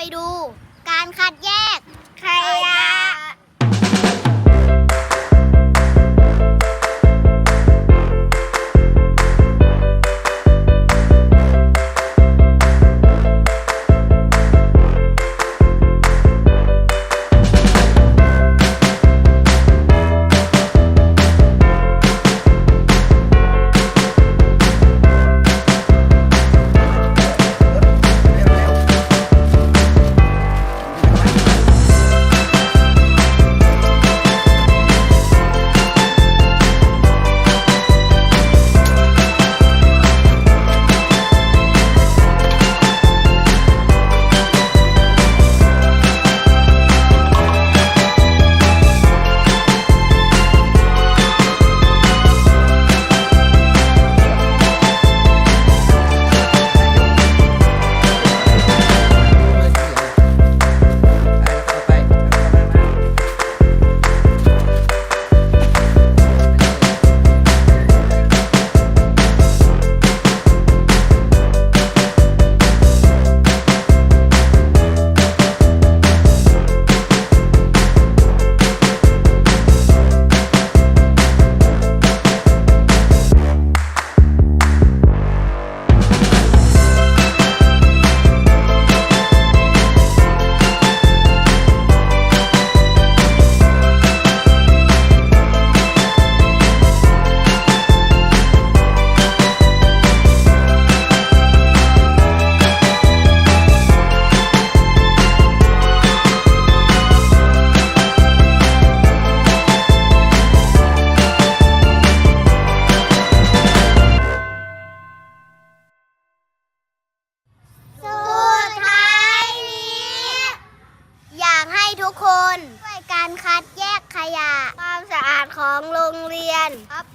ไปดู การคัดแย การคัดแยกขยะ ความสะอาดของโรงเรียนครับ